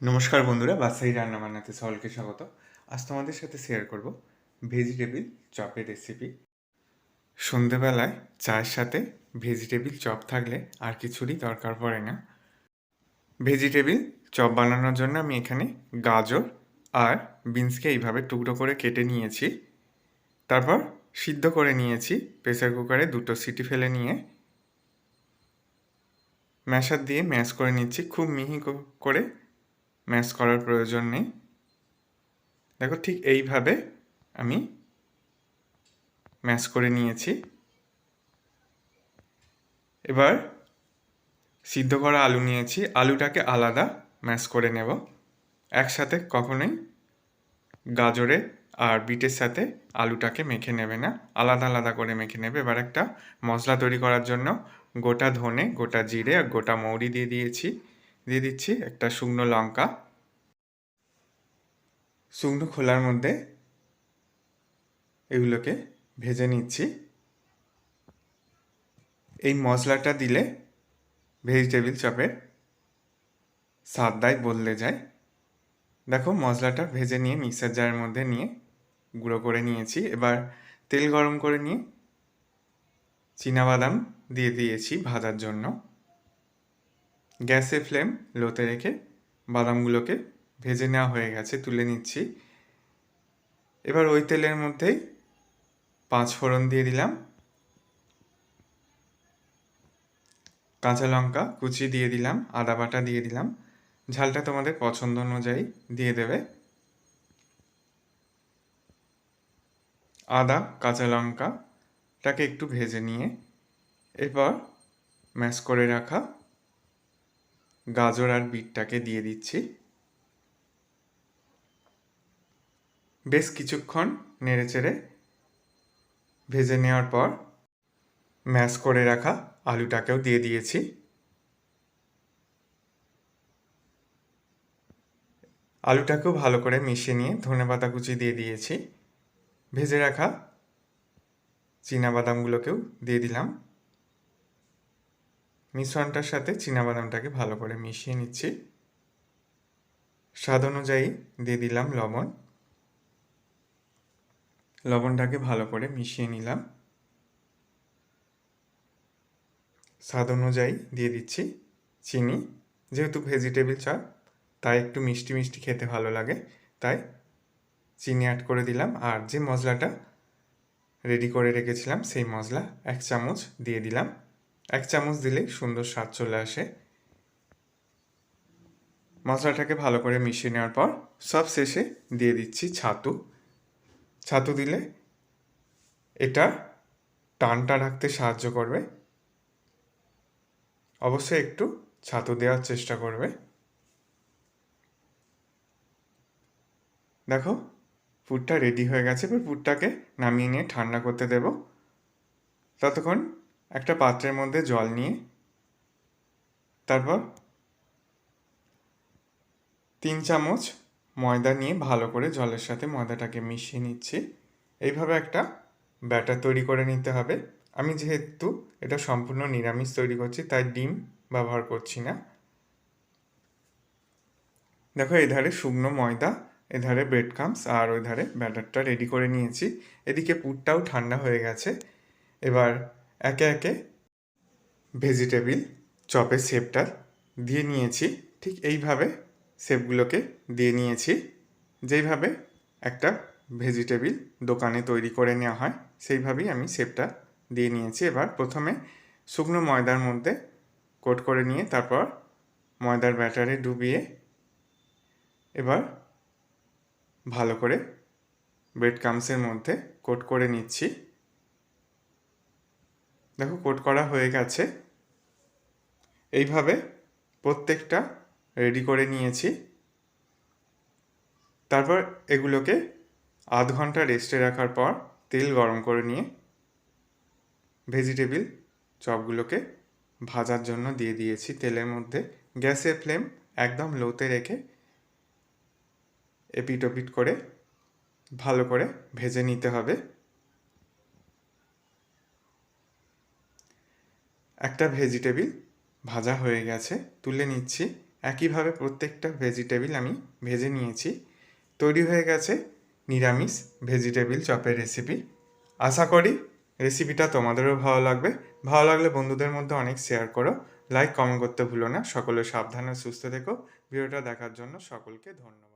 নমস্কার বন্ধুরা বাসাই রান্না বান্নাতে সকলকে স্বাগত। আজ তোমাদের সাথে শেয়ার করব ভেজিটেবিল চপের রেসিপি সন্ধেবেলায় চায়ের সাথে ভেজিটেবিল চপ থাকলে আর কিছুরই দরকার পড়ে না। ভেজিটেবিল চপ বানানোর জন্য আমি এখানে গাজর আর বিনসকে এইভাবে টুকরো করে কেটে নিয়েছি। তারপর সিদ্ধ করে নিয়েছি প্রেসার কুকারে দুটো সিটি ফেলে নিয়ে। ম্যাশার দিয়ে ম্যাশ করে নিচ্ছি, খুব মিহি করে ম্যাশ করার প্রয়োজন নেই। দেখো ঠিক এইভাবে আমি ম্যাশ করে নিয়েছি। এবার সিদ্ধ করা আলু নিয়েছি। আলুটাকে আলাদা ম্যাশ করে নেব। একসাথে কখনোই গাজরে আর বিটের সাথে আলুটাকে মেখে নেবে না। আলাদা আলাদা করে মেখে নেবে। এবার একটা মশলা তৈরি করার জন্য গোটা ধনে, গোটা জিরে আর গোটা মৌরি দিয়ে দিয়েছি। দিয়ে দিচ্ছি একটা শুকনো লঙ্কা। শুকনো খোলার মধ্যে এগুলোকে ভেজে নিচ্ছি। এই মশলাটা দিলে ভেজিটেবিল চপের স্বাদ স্বাদটাই বদলে যায়। দেখো মশলাটা ভেজে নিয়ে মিক্সার জারের মধ্যে নিয়ে গুঁড়ো করে নিয়েছি। এবার তেল গরম করে নিয়ে বাদাম দিয়ে দিয়েছি ভাজার জন্য। গ্যাসে ফ্লেম লোতে রেখে বাদামগুলোকে ভেজে নেওয়া হয়ে গেছে, তুলে নিচ্ছি। এবার ওই তেলের মধ্যেই পাঁচ ফোড়ন দিয়ে দিলাম। কাঁচা লঙ্কা কুচি দিয়ে দিলাম, আদা বাটা দিয়ে দিলাম। ঝালটা তোমাদের পছন্দ অনুযায়ী দিয়ে দেবে। আদা, কাঁচা লঙ্কাটাকে একটু ভেজে নিয়ে এরপর ম্যাশ করে রাখা গাজর আর বিটটাকে দিয়ে দিচ্ছি। বেশ কিছুক্ষণ নেড়েচেড়ে ভেজে নেওয়ার পর ম্যাশ করে রাখা আলুটাকেও দিয়ে দিয়েছি। আলুটাকেও ভালো করে মিশিয়ে নিয়ে ধনেপাতা কুচি দিয়ে দিয়েছি। ভেজে রাখা বাদামগুলোকেও দিয়ে দিলাম। মিশ্রণটার সাথে বাদামটাকে ভালো করে মিশিয়ে নিচ্ছি। স্বাদ অনুযায়ী দিয়ে দিলাম লবণ। লবণটাকে ভালো করে মিশিয়ে নিলাম। স্বাদ অনুযায়ী দিয়ে দিচ্ছি চিনি। যেহেতু ভেজিটেবিল চপ, তাই একটু মিষ্টি মিষ্টি খেতে ভালো লাগে। তাই চিনি অ্যাড করে দিলাম। আর যে মশলাটা রেডি করে রেখেছিলাম, সেই মশলা এক চামচ দিয়ে দিলাম। এক চামচ দিলেই সুন্দর স্বাদ চলে আসে। মশলাটাকে ভালো করে মিশিয়ে নেওয়ার পর সব শেষে দিয়ে দিচ্ছি ছাতু। ছাতু দিলে এটা টানটা রাখতে সাহায্য করবে। অবশ্যই একটু ছাতু দেওয়ার চেষ্টা করবে। দেখো, পুরটা রেডি হয়ে গেছে। এবার পুরটাকে নামিয়ে নিয়ে ঠান্ডা করতে দেব। ততক্ষণ একটা পাত্রের মধ্যে জল নিয়ে তারপর তিন চামচ ময়দা নিয়ে ভালো করে জলের সাথে ময়দাটাকে মিশিয়ে নিচ্ছি। এইভাবে একটা ব্যাটার তৈরি করে নিতে হবে। আমি যেহেতু এটা সম্পূর্ণ নিরামিষ তৈরি করছি, তাই ডিম ব্যবহার করছি না। দেখো, এধারে শুকনো ময়দা, এধারে ব্রেড আর ওই ধারে ব্যাটারটা রেডি করে নিয়েছি। এদিকে পুরটাও ঠান্ডা হয়ে গেছে। এবার একে একে ভেজিটেবিল চপের শেপটা দিয়ে নিয়েছি। ঠিক এইভাবে শেপগুলোকে দিয়ে নিয়েছি। যেইভাবে একটা ভেজিটেবিল দোকানে তৈরি করে নেওয়া হয়, সেইভাবেই আমি শেপটা দিয়ে নিয়েছি। এবার প্রথমে শুকনো ময়দার মধ্যে কোট করে নিয়ে তারপর ময়দার ব্যাটারে ডুবিয়ে এবার ভালো করে ব্রেড কামসের মধ্যে কোট করে নিচ্ছি। দেখো কোট করা হয়ে গেছে। এইভাবে প্রত্যেকটা রেডি করে নিয়েছি। তারপর এগুলোকে আধ ঘণ্টা রেস্টে রাখার পর তেল গরম করে নিয়ে ভেজিটেবিল চপগুলোকে ভাজার জন্য দিয়ে দিয়েছি তেলের মধ্যে। গ্যাসের ফ্লেম একদম লোতে রেখে এপিট ওপিট করে ভালো করে ভেজে নিতে হবে। একটা ভেজিটেবিল ভাজা হয়ে গেছে, তুলে নিচ্ছি। একইভাবে প্রত্যেকটা ভেজিটেবিল আমি ভেজে নিয়েছি। তৈরি হয়ে গেছে নিরামিষ ভেজিটেবিল চপের রেসিপি আশা করি রেসিপিটা তোমাদেরও ভালো লাগবে। ভালো লাগলে বন্ধুদের মধ্যে অনেক শেয়ার করো। লাইক কমেন্ট করতে ভুলো না। সকলে সাবধানে সুস্থ থেকো। ভিডিওটা দেখার জন্য সকলকে ধন্যবাদ।